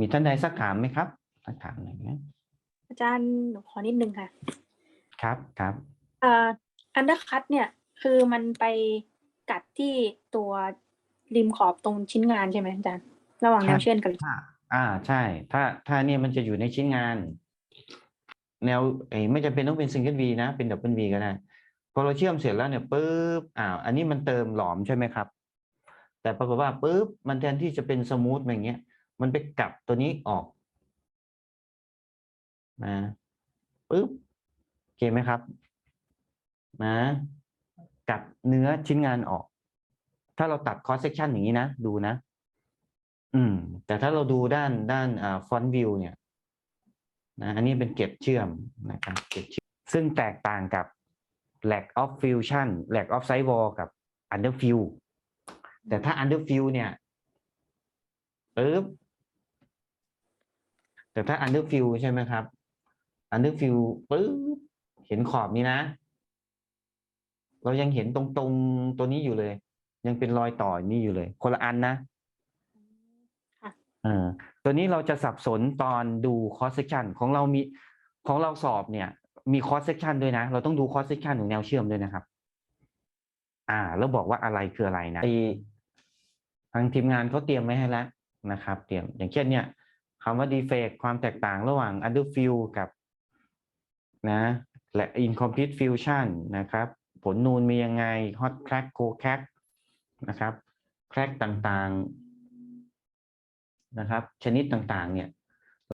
มีท่านใดสักถามไหมครับสักถามหน่อยไหมอาจารย์หนูขอนิดนึงค่ะครับครับเอ่ออันเดอร์คัตเนี่ย คือมันไปกัดที่ตัวริมขอบตรงชิ้นงานใช่ไหมอาจารย์ ระหว่างแนวเชื่อมกับถ้าอ่าใช่ ถ้าถ้าเนี่ยมันจะอยู่ในชิ้นงาน แนวเอ้ยไม่จำเป็นต้องเป็นซิงเกิลวีนะ เป็นดับเบิลวีก็ได้พอเราเชื่อมเสร็จแล้วเนี่ยปุ๊บอ้าวอันนี้มันเติมหลอมใช่ไหมครับ แต่ปรากฏว่าปุ๊บมันแทนที่จะเป็นสมูทอย่างเงี้ย มันไปกลับตัวนี้ออกนะปุ๊บโอเคไหมครับ นะกลับเนื้อชิ้นงานออก ถ้าเราตัดคอสเซ c ชันอย่างนี้นะ ดูนะ อืม แต่ถ้าเราดูด้านด้านอ่าฟอนต์วิวเนี่ย นะอันนี้เป็นเก็บเชื่อมนะครับเก็บเชื่อม ซึ่งแตกต่างกับ lack of fusion lack of sidewall กับ under fill แต่ถ้า under fill เนี่ยปึ๊บ แต่ถ้า under fill ใช่ไหมครับ under fill ปึ๊บเห็นขอบนี้นะ เรายังเห็นตรงตรงๆตัวนี้อยู่เลย ยังเป็นรอยต่อนี่อยู่เลย คนละอันนะค่ะเออตัวนี้เราจะสับสนตอนดู cross section ของเรามีของเราสอบเนี่ย มี cross section ด้วยนะ เราต้องดู cross section ของแนวเชื่อมด้วยนะครับ อ่า แล้วบอกว่าอะไรคืออะไรนะไอทางทีมงานเขาเตรียมไว้ให้แล้วนะครับ เตรียมอย่างเช่นเนี่ย คำว่า defect ความแตกต่างระหว่าง underfill กับนะและ incomplete fusion นะครับ ผลนูนมียังไง hot crack cold crack นะครับ crack ต่างๆนะครับ ชนิดต่างๆเนี่ย